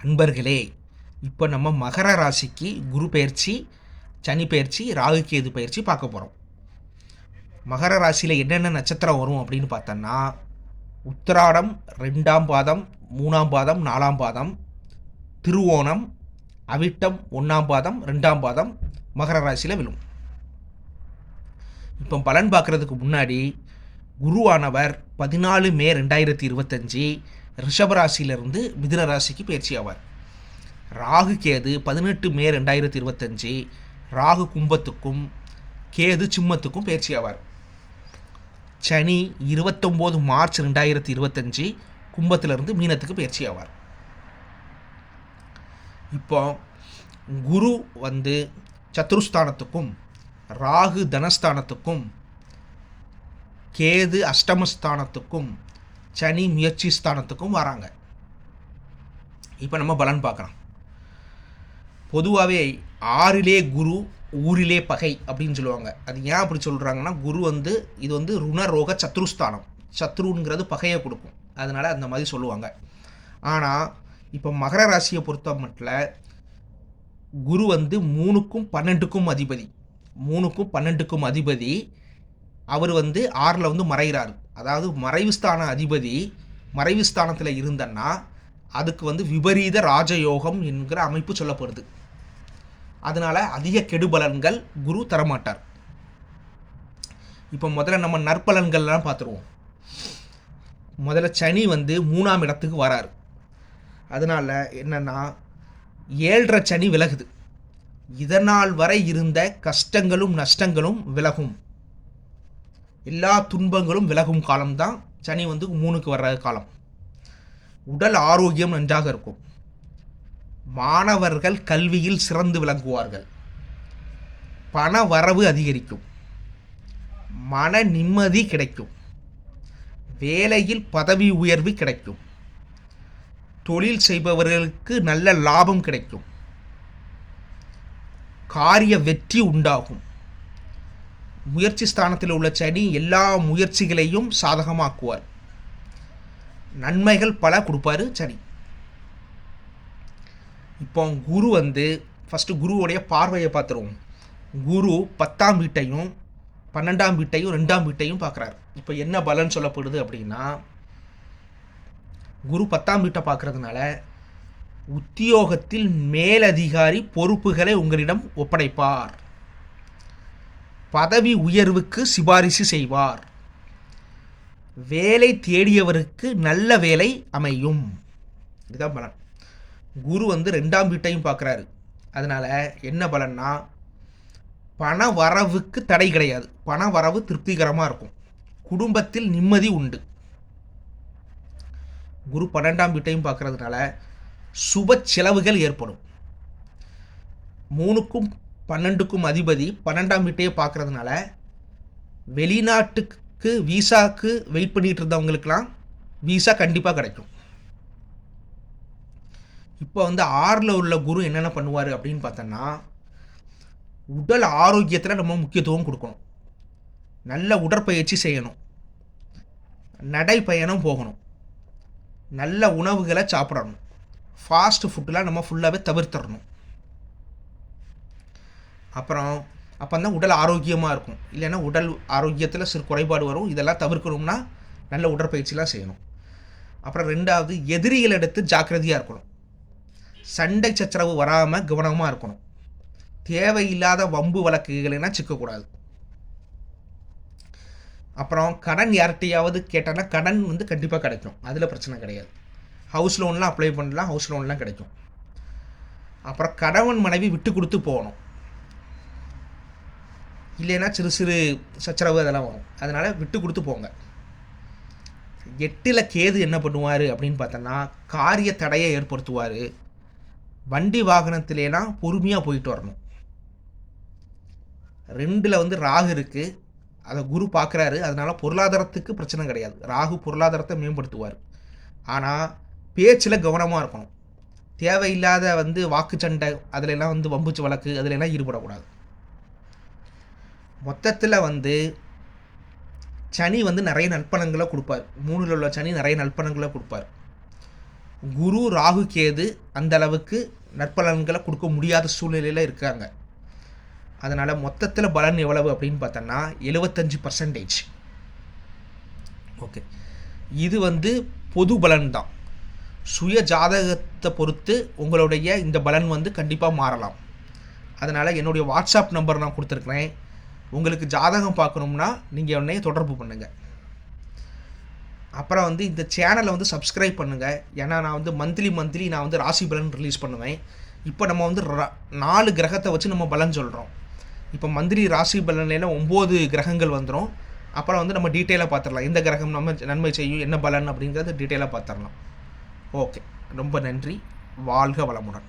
அன்பர்களே இப்போ நம்ம மகர ராசிக்கு குரு பயிற்சி சனி பயிற்சி ராகு கேது பயிற்சி பார்க்க போகிறோம் மகர ராசியில் என்னென்ன நட்சத்திரம் வரும் அப்படின்னு பார்த்தோன்னா உத்திராடம் ரெண்டாம் பாதம் மூணாம் பாதம் நாலாம் பாதம் திருவோணம் அவிட்டம் ஒன்றாம் பாதம் ரெண்டாம் பாதம் மகர ராசியில் விழும். இப்போ பலன் பார்க்குறதுக்கு முன்னாடி குருவானவர் பதினாலு மே ரெண்டாயிரத்தி இருபத்தஞ்சி ரிஷபராசியிலிருந்து மிதுன ராசிக்கு பயிற்சி ஆவார் ராகு கேது பதினெட்டு மே ரெண்டாயிரத்தி இருபத்தஞ்சி ராகு கும்பத்துக்கும் கேது சிம்மத்துக்கும் பயிற்சி ஆவார் சனி இருபத்தொம்போது மார்ச் ரெண்டாயிரத்தி இருபத்தஞ்சி கும்பத்திலிருந்து மீனத்துக்கு பயிற்சி ஆவார் இப்போ குரு வந்து சத்துருஸ்தானத்துக்கும் ராகு தனஸ்தானத்துக்கும் கேது அஷ்டமஸ்தானத்துக்கும் சனி முயற்சி ஸ்தானத்துக்கும் வராங்க. இப்போ நம்ம பலன் பார்க்கலாம். பொதுவாகவே ஆறிலே குரு ஊரிலே பகை அப்படின்னு சொல்லுவாங்க. அது ஏன் அப்படி சொல்கிறாங்கன்னா குரு வந்து இது வந்து ருணரோக சத்ருஸ்தானம் சத்ருங்கிறது பகையை கொடுக்கும். அதனால் அந்த மாதிரி சொல்லுவாங்க. ஆனால் இப்போ மகர ராசியை பொறுத்த மட்டும் குரு வந்து மூணுக்கும் பன்னெண்டுக்கும் அதிபதி. மூணுக்கும் பன்னெண்டுக்கும் அதிபதி. அவர் வந்து ஆறில் வந்து மறைகிறார். அதாவது மறைவுஸ்தான அதிபதி மறைவுஸ்தானத்தில் இருந்தன்னா அதுக்கு வந்து விபரீத ராஜயோகம் என்கிற அமைப்பு சொல்லப்படுது. அதனால் அதிக கெடுபலன்கள் குரு தரமாட்டார். இப்போ முதல்ல நம்ம நற்பலன்கள்லாம் பார்த்துருவோம் முதல்ல சனி வந்து மூணாம் இடத்துக்கு வராரு. அதனால் என்னென்னா ஏழரை சனி விலகுது. இதனால் வரை இருந்த கஷ்டங்களும் நஷ்டங்களும் விலகும். எல்லா துன்பங்களும் விலகும் காலம்தான். சனி வந்து மூணுக்கு வர்ற காலம். உடல் ஆரோக்கியம் நன்றாக இருக்கும். மாணவர்கள் கல்வியில் சிறந்து விளங்குவார்கள். பண வரவு அதிகரிக்கும். மன நிம்மதி கிடைக்கும். வேலையில் பதவி உயர்வு கிடைக்கும். தொழில் செய்பவர்களுக்கு நல்ல லாபம் கிடைக்கும். காரிய வெற்றி உண்டாகும். முயற்சி ஸ்தானத்தில் உள்ள சனி எல்லா முயற்சிகளையும் சாதகமாக்குவார். நன்மைகள் பல கொடுப்பாரு சனி. இப்போ குரு வந்து ஃபஸ்ட்டு குருவுடைய பார்வையை பார்த்துருவோம். குரு பத்தாம் வீட்டையும் பன்னெண்டாம் வீட்டையும் ரெண்டாம் வீட்டையும் பார்க்குறாரு. இப்போ என்ன பலன் சொல்லப்படுது அப்படின்னா குரு பத்தாம் வீட்டை பார்க்குறதுனால உத்தியோகத்தில் மேலதிகாரி பொறுப்புகளை உங்களிடம் ஒப்படைப்பார். பதவி உயர்வுக்கு சிபாரிசு செய்வார். வேலை தேடியவருக்கு நல்ல வேலை அமையும். இதுதான் பலன். குரு வந்து ரெண்டாம் வீட்டையும் பார்க்குறாரு. அதனால் என்ன பலன்னா பண வரவுக்கு தடை கிடையாது. பண வரவு திருப்திகரமாக இருக்கும். குடும்பத்தில் நிம்மதி உண்டு. குரு பன்னெண்டாம் வீட்டையும் பார்க்கறதுனால சுப செலவுகள் ஏற்படும். மூணுக்கும் பன்னெண்டுக்கும் அதிபதி பன்னெண்டாம் வீட்டையே பார்க்கறதுனால வெளிநாட்டுக்கு விசாக்கு வெயிட் பண்ணிகிட்டு இருந்தவங்களுக்கெல்லாம் விசா கண்டிப்பாக கிடைக்கும். இப்போ வந்து ஆறில் உள்ள குரு என்னென்ன பண்ணுவார் அப்படின்னு பார்த்தோன்னா உடல் ஆரோக்கியத்தில் நம்ம முக்கியத்துவம் கொடுக்கணும். நல்ல உடற்பயிற்சி செய்யணும். நடைப்பயணம் போகணும். நல்ல உணவுகளை சாப்பிடணும். ஃபாஸ்ட் ஃபுட்டெலாம் நம்ம ஃபுல்லாகவே தவிர்த்துடணும். அப்புறம் அப்போ தான் உடல் ஆரோக்கியமாக இருக்கும். இல்லைன்னா உடல் ஆரோக்கியத்தில் சிறு குறைபாடு வரும். இதெல்லாம் தவிர்க்கணும்னா நல்ல உடற்பயிற்சிலாம் செய்யணும். அப்புறம் ரெண்டாவது எதிரிகள் எடுத்து ஜாக்கிரதையாக இருக்கணும். சண்டை சச்சரவு வராமல் கவனமாக இருக்கணும். தேவையில்லாத வம்பு வழக்குகளெல்லாம் சிக்கக்கூடாது. அப்புறம் கடன் யார்கிட்டையாவது கேட்டான்னா கடன் வந்து கண்டிப்பாக கிடைக்கும். அதில் பிரச்சனை கிடையாது. ஹவுஸ் லோன்லாம் அப்ளை பண்ணலாம் ஹவுஸ் லோன்லாம் கிடைக்கும். அப்புறம் கணவன் மனைவி விட்டு கொடுத்து போகணும். இல்லைன்னா சிறு சிறு சச்சரவு அதெல்லாம் வரும். அதனால் விட்டு கொடுத்து போங்க. எட்டில் கேது என்ன பண்ணுவார் அப்படின்னு பார்த்தோன்னா காரிய தடையை ஏற்படுத்துவார். வண்டி வாகனத்திலேலாம் பொறுமையாக போயிட்டு வரணும். ரெண்டில் வந்து ராகு இருக்குது அதை குரு பார்க்குறாரு. அதனால் பொருளாதாரத்துக்கு பிரச்சனை கிடையாது. ராகு பொருளாதாரத்தை மேம்படுத்துவார். ஆனால் பேச்சில் கவனமாக இருக்கணும். தேவையில்லாத வந்து வாக்கு சண்டை அதிலெல்லாம் வந்து வம்புச்சு வழக்கு அதிலெல்லாம் ஈடுபடக்கூடாது. மொத்தத்தில் வந்து சனி வந்து நிறைய நற்பணங்களை கொடுப்பார். மூணில் உள்ள சனி நிறைய நற்பணங்களை கொடுப்பார். குரு ராகு கேது அந்த அளவுக்கு நற்பலன்களை கொடுக்க முடியாத சூழ்நிலையில் இருக்காங்க அதனால் மொத்தத்தில் பலன் எவ்வளவு அப்படின்னு பார்த்தோன்னா எழுபத்தஞ்சு பர்சன்டேஜ் ஓகே இது வந்து பொது பலன் தான். சுய ஜாதகத்தை பொறுத்து உங்களுடைய இந்த பலன் வந்து கண்டிப்பாக மாறலாம். அதனால் என்னுடைய வாட்ஸ்அப் நம்பர் நான் கொடுத்துருக்குறேன். உங்களுக்கு ஜாதகம் பார்க்கணும்னா நீங்கள் உடனே தொடர்பு பண்ணுங்கள் அப்புறம் வந்து இந்த சேனலை வந்து சப்ஸ்கிரைப் பண்ணுங்கள் ஏன்னா நான் வந்து மந்த்லி மந்த்லி நான் வந்து ராசி பலன் ரிலீஸ் பண்ணுவேன். இப்போ நம்ம வந்து நாலு கிரகத்தை வச்சு நம்ம பலன் சொல்கிறோம் இப்போ மந்த்லி ராசி பலனில் ஒம்பது கிரகங்கள் வந்துடும் அப்புறம் வந்து நம்ம டீட்டெயிலாக பார்த்துடலாம். எந்த கிரகம் நம்ம நன்மை செய்யும் என்ன பலன் அப்படிங்கிறத டீட்டெயிலாக பார்த்துடலாம். ஓகே ரொம்ப நன்றி. வாழ்க வளமுடன்.